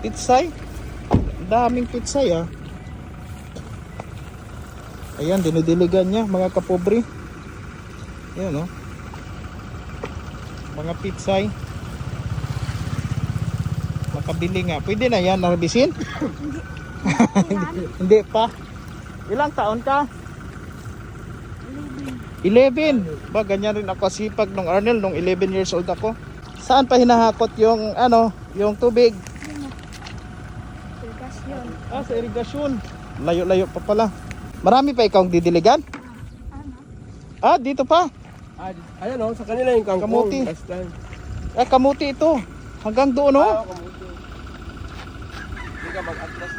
Pitsay? Daming pitsay ah. Ayan, dinidiligan niya mga kapobre. Ayan oh. Mga pitsay. Makabili nga. Pwede na yan, narbisin? Hindi pa. Ilang taon ka? 11. Ba, ganyan rin ako sipag nung Arnel nung 11 years old ako. Saan pa hinahakot yung ano, yung tubig? Tugas yun. Ah, sa irigasyon. Layo-layo pa pala. Marami pa ikaw ang didiligan? Ano? Ah, dito pa. Ah, ayan oh, sa kanila yung kangkong. Kamuti. Ah, kamuti ito. Hanggang doon, oh. Ah, kamuti. Hindi ka mag-atlas.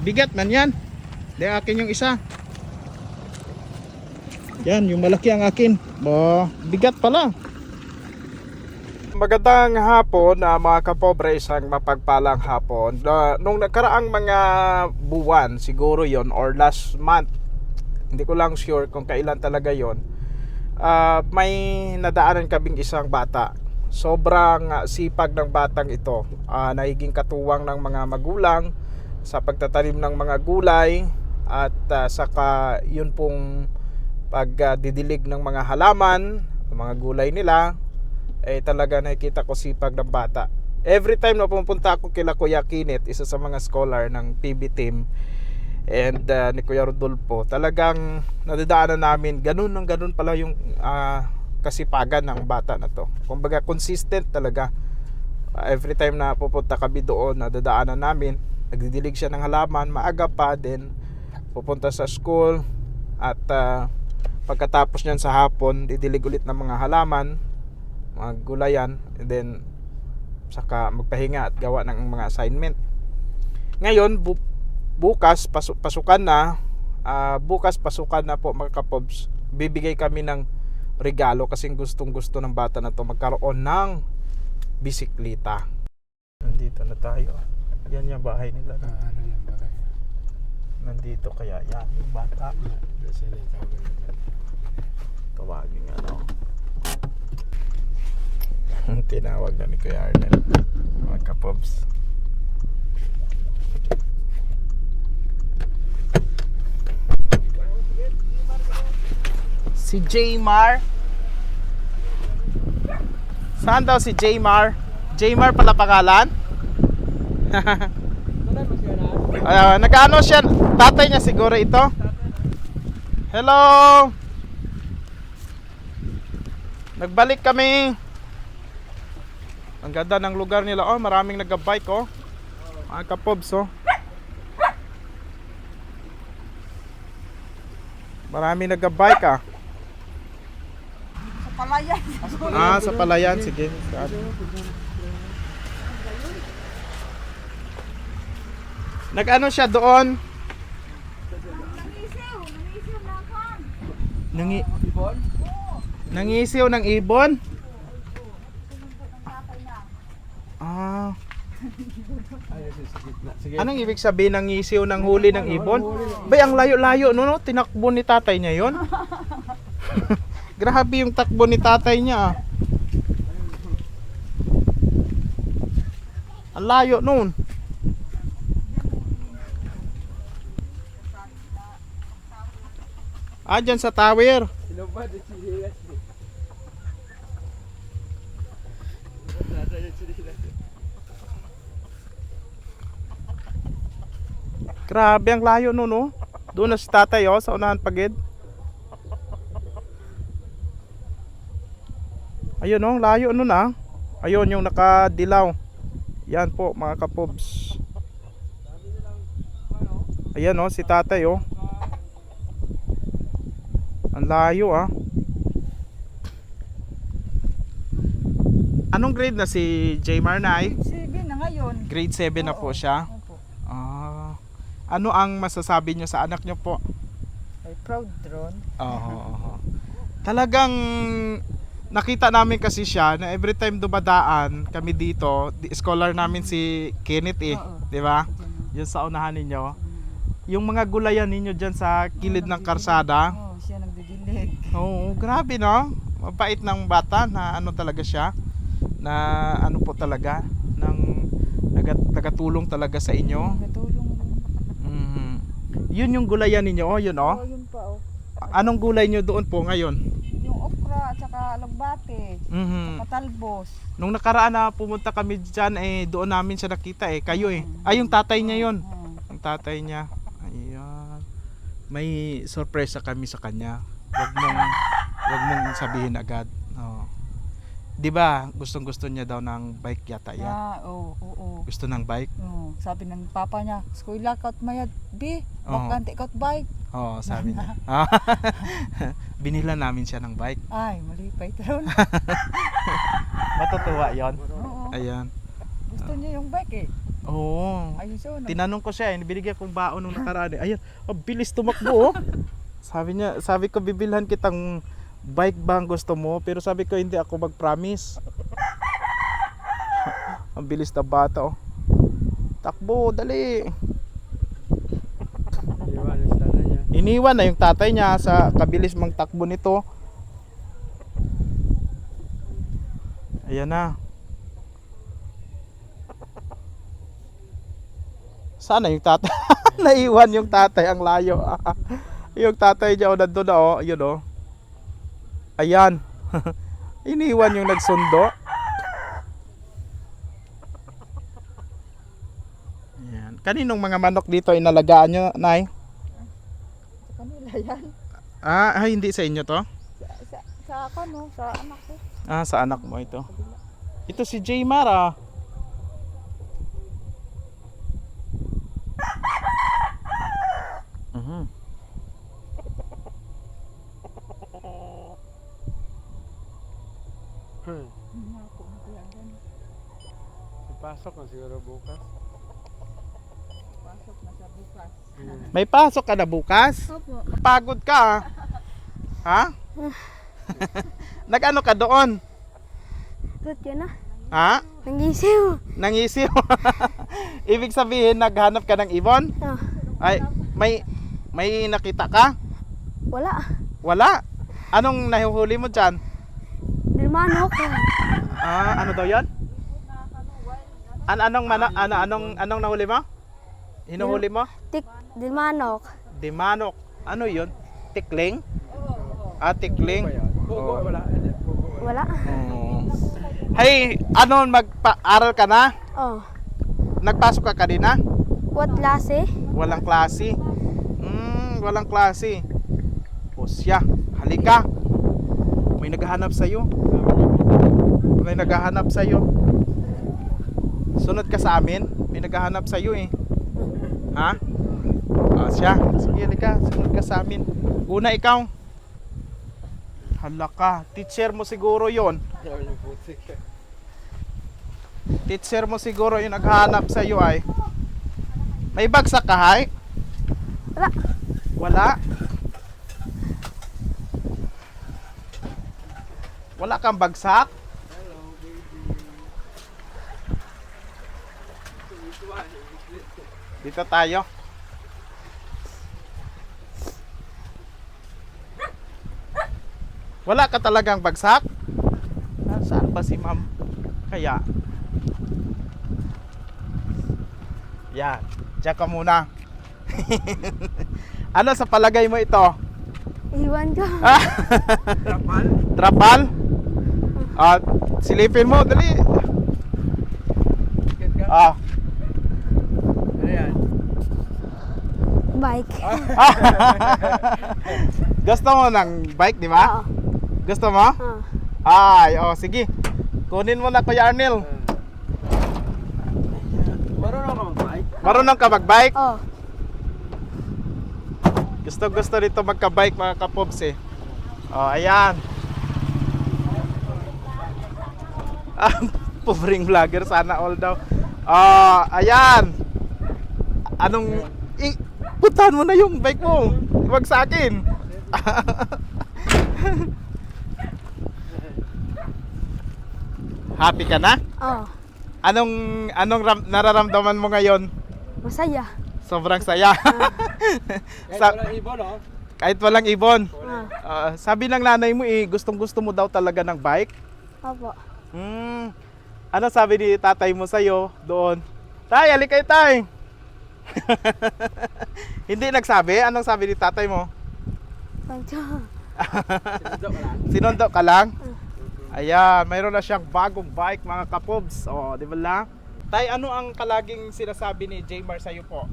Bigat man yan. Di akin yung isa. Yan, yung malaki ang akin. Ba, bigat pala. Magandang hapon na mga kapobre, isang mapagpalang hapon. Na, nung nakaraang mga buwan, siguro yon or last month, hindi ko lang sure kung kailan talaga yon. ah, may nadaanan kaming isang bata. Sobrang ah, sipag ng batang ito. Ah, nagiging katuwang ng mga magulang sa pagtatanim ng mga gulay at ah, saka yun pong pagdidilig ng mga halaman, mga gulay nila eh talaga nakikita ko sipag ng bata. Every time na pumunta ako kila Kuya Kinit, isa sa mga scholar ng PB team and ah, ni Kuya Rodolfo, talagang nadadaanan namin ganun ng ganun pala yung ah, kasipagan ng bata na to. Kumbaga consistent talaga. Ah, every time na pupunta kami doon, nadadaanan namin, nagdidilig siya ng halaman, maaga pa din pupunta sa school at ah, pagkatapos niyan sa hapon, didilig ulit ng mga halaman, mga gulayan, and then saka magpahinga at gawa ng mga assignment. Ngayon, bu- bukas pasu- pasukan na, ah, bukas pasukan na po mga kapobs. Bibigay kami ng regalo kasi gustong gusto ng bata na to magkaroon ng bisikleta. Nandito na tayo. Yan yung bahay nila. Ah, ano yan ba? Nandito kaya yan yung bata. Yung yan. Tawagin nga no. Tinawag na ni Kuya Arnel. Mga kapobs. Si Jaymar. Saan daw si Jaymar? Jaymar pala pangalan? Uh, nag-ano siya? Tatay niya siguro ito? Hello! Nagbalik kami. Ang ganda ng lugar nila. Oh, maraming nagga-bike oh. Mga kapobs oh. Maraming nagga-bike ah. Sa palayan. Ah, sa palayan. Sige. Nag-ano siya doon? Nangisiw. Nangisiw na kan. Nangi Nangisiw ng ibon? Ah. Ay, sige, sige. na- Sige. Anong ibig sabihin ng ngisiw ng huli ng ibon? Bay, ang layo-layo no, no? Tinakbo ni tatay niya yon. Grabe yung takbo ni tatay niya. ah. Ang layo nun. Ah, dyan sa tower. Sinubad yung sinilas eh. Grabe ang layo nun, no? Doon na si tatay, oh, sa unahan pagid. Ayun, oh, layo nun, ah. Ayun, yung nakadilaw. Yan po, mga kapobs. Ayan, oh, si tatay, oh. Ang layo, ah. Anong grade na si Jaymar na ay? Sige na ngayon. Grade 7 na po siya. Ano ang masasabi nyo sa anak nyo po? Ay, proud drone. Oo, oo. Talagang nakita namin kasi siya na every time dumadaan kami dito, di- scholar namin si Kenneth eh, Oo. 'di ba? Yun sa unahan ninyo. Yung mga gulayan ninyo diyan sa kilid ng karsada. Oo, siya nagdidilig. Oo, grabe no. Mabait ng bata na ano talaga siya. na ano po talaga ng nagat, nagatulong talaga sa inyo. Mhm. Yun yung gulayan ninyo, oh, yun oh. Oh, yun pa oh. Anong gulay nyo doon po ngayon? Yung okra at saka alugbate. Mhm. Katalbos. Nung nakaraan na pumunta kami dyan, eh, doon namin siya nakita eh. Kayo eh. Ay, yung tatay niya yun. Hmm. Ang tatay niya. Ayan. May sorpresa kami sa kanya. Wag mong, wag mong sabihin agad. 'Di ba? Gustong gusto niya daw ng bike yata yan. Yeah, oo, oo, oo. Gusto ng bike? Oo, sabi ng papa niya, Skuila kaut mayad, bi, Oo. bakante kaut bike. Oo, sabi niya. Binila namin siya ng bike. Ay, mali pa ito ron. Matutuwa 'yon. Oo, Ayan. gusto niya yung bike eh. Oo. Ayos yun. Tinanong ko siya, eh, binigyan kong baon nung nakaraan. eh. Ayan, ang bilis tumakbo oh. Sabi niya, sabi ko bibilhan kitang bike ba ang gusto mo? Pero sabi ko hindi ako mag-promise. ang bilis na bata oh. Takbo, dali. Iniwan na yung tatay niya sa kabilis mang takbo nito. Ayan na. Sana yung tatay. Naiwan yung tatay ang layo. yung tatay niya o nandun na oh. Yun oh. Ayan. Iniwan yung nagsundo. Ayan. Kaninong mga manok dito inalagaan nyo, Nay? Sa kanila yan. Ah, ay, hindi sa inyo to? Sa, sa, sa ako no, sa anak ko. Ah, sa anak mo ito. Ito si Jay Mara. Mhm. Hmm. Hindi ako naglagan. Pasok na siguro bukas. Pasok na sa bukas. May pasok ka na bukas? Opo. Pagod ka ah. Ha? Nag-ano ka doon? Good yun na. Ha? Nangisiw. Nangisip. Ibig sabihin naghanap ka ng ibon? Ah, Ay, may may nakita ka? wala. Wala. Anong nahuhuli mo diyan? Dilmanok. Ah, ano daw 'yan? An anong mana ano anong anong nahuli mo? Hinuhuli mo? Tik, dilmanok. Dimanok. Ano 'yun? Tikling? Ah, tikling. Bugo Oo. wala. Wala. Wala. Oo. Hey, ano magpa-aral ka na? Oh. Nagpasok ka kanina? What klase? Walang klase. Hmm, walang klase. O siya, halika. May naghahanap sa iyo. May naghahanap sa iyo. Sunod ka sa amin. May naghahanap sa iyo eh. Ha? O siya, sige halika, sunod ka sa amin. Una ikaw. Hala ka, teacher mo siguro 'yon. Teacher mo siguro yung naghahanap sa iyo ay. May bagsak ka, hay? Wala. Wala. Wala kang bagsak? Dito tayo. Wala ka talagang bagsak? Nasaan ba si ma'am? Kaya. Yan. Diyan ka muna. ano sa palagay mo ito? Iwan ko. Ah, Kapal. trapal? At silipin mo, dali. Ah. Ano yan? Bike. Gusto mo ng bike, di ba? Oo. Gusto mo? Ah. Ay, oh, sige. Kunin mo na Kuya Arnel. Marunong ka mag-bike? Marunong ka mag-bike? Oh. Gusto gusto dito magka-bike mga kapobs eh. Oh, ayan. Ah, pobreng vlogger sana all daw. Oh, ayan. Anong i putahan mo na yung bike mo. Huwag sa akin. Happy ka na? Oh. Anong anong ram- nararamdaman mo ngayon? Masaya. Sobrang saya. Kahit Sa- walang ibon, oh. kahit walang ibon. Ah. Ah, sabi ng nanay mo eh, gustong gusto mo daw talaga ng bike. Opo. Hmm. Ano sabi ni tatay mo sa'yo doon? Tay, alik kayo tay! Hindi nagsabi? Anong sabi ni tatay mo? Pagka. Sinundo ka lang. Lang? Ayan, mayroon na siyang bagong bike mga kapobs. O, di ba lang? Tay, ano ang kalaging sinasabi ni Jmar sa'yo po?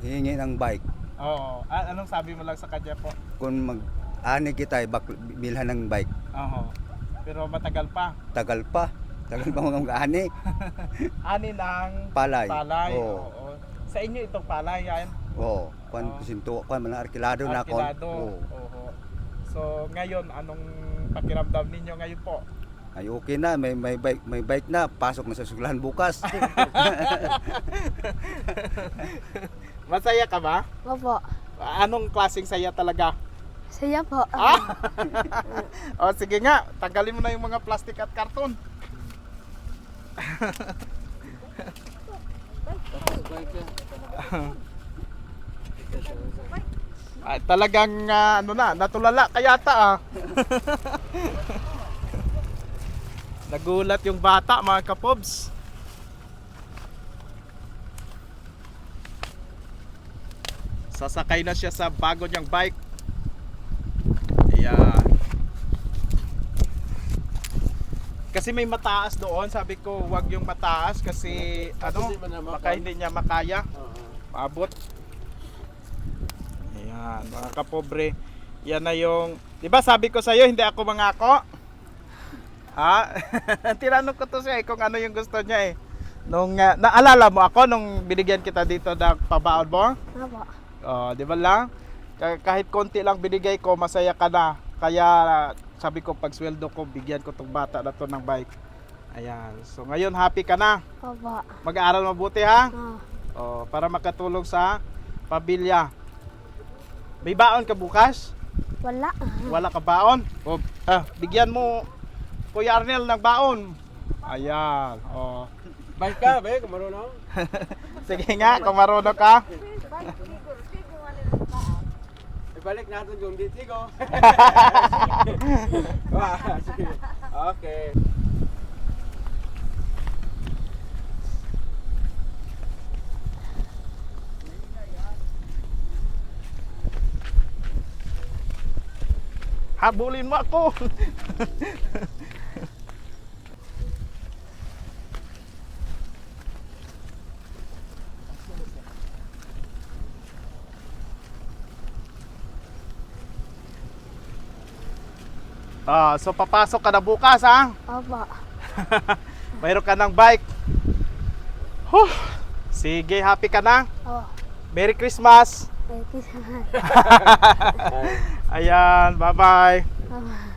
Hihingi ng bike. Oo. Ah, anong sabi mo lang sa kanya po? Kung mag ani kita, bak, bilhan ng bike. Oo. Pero matagal pa. Tagal pa. Tagal pa mga mag-ani. Ani ng Palay. palay. Oo. Oo. Sa inyo itong palay yan? Oo. Kwan, Oo. sinto, kwan, mga arkilado na. Arkilado. Oo. Oo. So, ngayon, anong pakiramdam ninyo ngayon po? Ay okay na, may may bike, may bike na, pasok na sa suglahan bukas. Masaya ka ba? Opo. Anong klaseng saya talaga? Saya po. Ah? o sige nga, tanggalin mo na yung mga plastic at karton. Ay, talagang ah, ano na, natulala kayata ah. Nagulat yung bata mga kapobs. Sasakay na siya sa bago niyang bike. Ayan. Kasi may mataas doon, sabi ko wag yung mataas kasi ano, baka hindi niya makaya, Oo. Maabot. Ayan, mga kapobre. Yan na yung, 'di ba sabi ko sa iyo hindi ako mangako? Ha? Tinanong ko to siya eh, kung ano yung gusto niya eh. Nung ah, naalala mo ako nung binigyan kita dito ng pabaon mo? Opo. Oh, di ba lang? Ka- Kahit konti lang binigay ko, masaya ka na. Kaya sabi ko pag sweldo ko, bigyan ko tong bata na to ng bike. Ayan. So ngayon happy ka na. Opo. Mag-aaral mabuti ha. Ah. Oh, para makatulong sa pamilya. May baon ka bukas? Wala. Wala ka baon? O, ah, bigyan mo Kuya Arnel ng baon. Ayan. Oh. Bike ka, be, kung marunong. Sige nga, kung marunong ka. Ibalik natin yung ditigo. Sige. Okay. Habulin mo ako. Ah, so papasok ka na bukas ha. Opo. Mayroon ka ng bike. Huh. Sige, happy ka na. Oh. Merry Christmas. So much. Ayan, bye-bye. Bye-bye.